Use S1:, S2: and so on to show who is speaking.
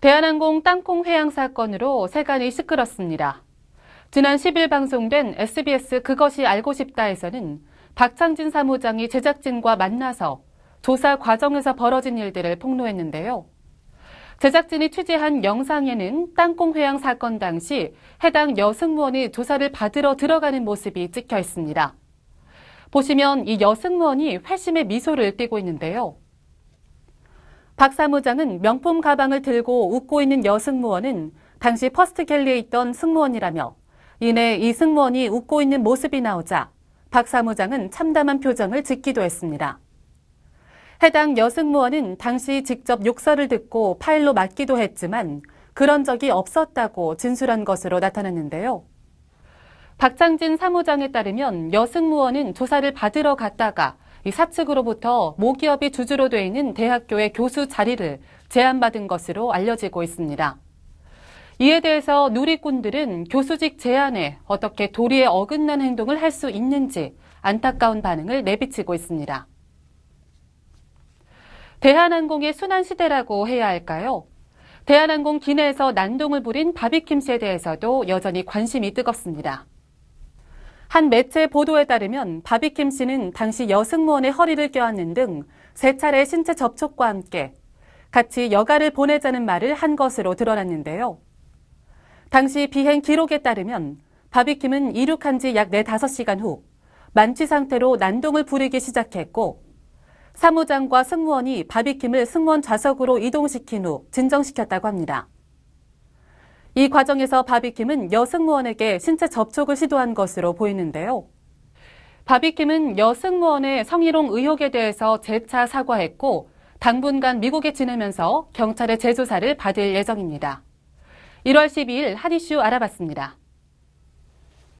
S1: 대한항공 땅콩 회항 사건으로 세간이 시끄럽습니다. 지난 10일 방송된 SBS 그것이 알고 싶다에서는 박창진 사무장이 제작진과 만나서 조사 과정에서 벌어진 일들을 폭로했는데요. 제작진이 취재한 영상에는 땅콩 회항 사건 당시 해당 여승무원이 조사를 받으러 들어가는 모습이 찍혀 있습니다. 보시면 이 여승무원이 회심의 미소를 띠고 있는데요. 박 사무장은 명품 가방을 들고 웃고 있는 여승무원은 당시 퍼스트 갤리에 있던 승무원이라며 이내 이 승무원이 웃고 있는 모습이 나오자 박 사무장은 참담한 표정을 짓기도 했습니다. 해당 여승무원은 당시 직접 욕설을 듣고 파일로 맞기도 했지만 그런 적이 없었다고 진술한 것으로 나타났는데요. 박창진 사무장에 따르면 여승무원은 조사를 받으러 갔다가 이 사측으로부터 모기업이 주주로 돼 있는 대학교의 교수 자리를 제안받은 것으로 알려지고 있습니다. 이에 대해서 누리꾼들은 교수직 제안에 어떻게 도리에 어긋난 행동을 할 수 있는지 안타까운 반응을 내비치고 있습니다. 대한항공의 순환 시대라고 해야 할까요? 대한항공 기내에서 난동을 부린 바비킴 씨에 대해서도 여전히 관심이 뜨겁습니다. 한 매체 보도에 따르면 바비킴 씨는 당시 여승무원의 허리를 껴안는 등 세 차례 신체 접촉과 함께 같이 여가를 보내자는 말을 한 것으로 드러났는데요. 당시 비행 기록에 따르면 바비킴은 이륙한 지 약 4, 5시간 후 만취 상태로 난동을 부리기 시작했고 사무장과 승무원이 바비킴을 승무원 좌석으로 이동시킨 후 진정시켰다고 합니다. 이 과정에서 바비킴은 여승무원에게 신체 접촉을 시도한 것으로 보이는데요. 바비킴은 여승무원의 성희롱 의혹에 대해서 재차 사과했고 당분간 미국에 지내면서 경찰의 재조사를 받을 예정입니다. 1월 12일 한 이슈 알아봤습니다.